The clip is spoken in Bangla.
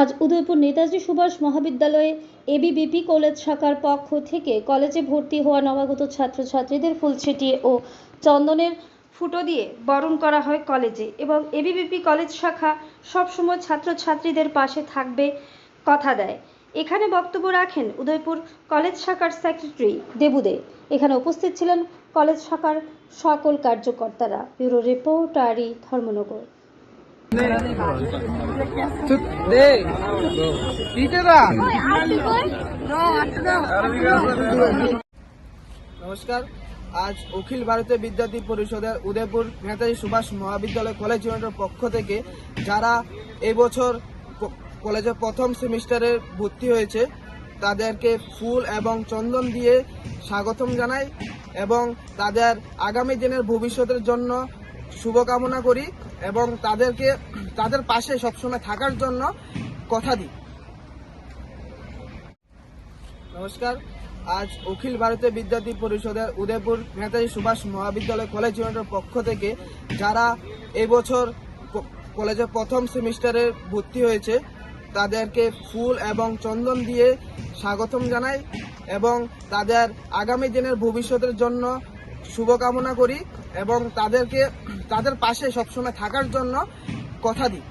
আজ উদয়পুর নেতাজি সুভাষ মহাবিদ্যালয়ে এবিবিপি কলেজ শাখার পক্ষ থেকে কলেজে ভর্তি হওয়া নবাগত ছাত্রছাত্রীদের ফুল ছিটিয়ে ও চন্দনের ফুটো দিয়ে বরণ করা হয় কলেজে এবং এবিবিপি কলেজ শাখা সবসময় ছাত্রছাত্রীদের পাশে থাকবে কথা দেয়। এখানে বক্তব্য রাখেন উদয়পুর কলেজ শাখার সেক্রেটারি দেবুদে। এখানে উপস্থিত ছিলেন কলেজ শাখার সকল কার্যকর্তারা। ব্যুরো রিপোর্ট আরি ধর্মনগর। নমস্কার। আজ অখিল ভারতীয় বিদ্যার্থী পরিষদের উদয়পুর নেতাজি সুভাষ মহাবিদ্যালয় কলেজ ইউনিটের পক্ষ থেকে যারা এবছর কলেজে প্রথম সেমিস্টারে ভর্তি হয়েছে, তাদেরকে ফুল এবং চন্দন দিয়ে স্বাগতম জানাই এবং তাদের আগামী দিনের ভবিষ্যতের জন্য শুভকামনা করি। এবং তাদেরকে, তাদের পাশে সবসময় থাকার জন্য কথা দিই। নমস্কার। আজ অখিল ভারতীয় বিদ্যার্থী পরিষদের উদয়পুর নেতাজি সুভাষ মহাবিদ্যালয় কলেজ ইউনিটের পক্ষ থেকে যারা এবছর ক- কলেজে প্রথম সেমিস্টারে ভর্তি হয়েছে, তাদেরকে ফুল এবং চন্দন দিয়ে স্বাগতম জানাই এবং তাদের আগামী দিনের ভবিষ্যতের জন্য শুভকামনা করি। এবং তাদেরকে তাদের পাশে সবসময় থাকার জন্য কথা দিই।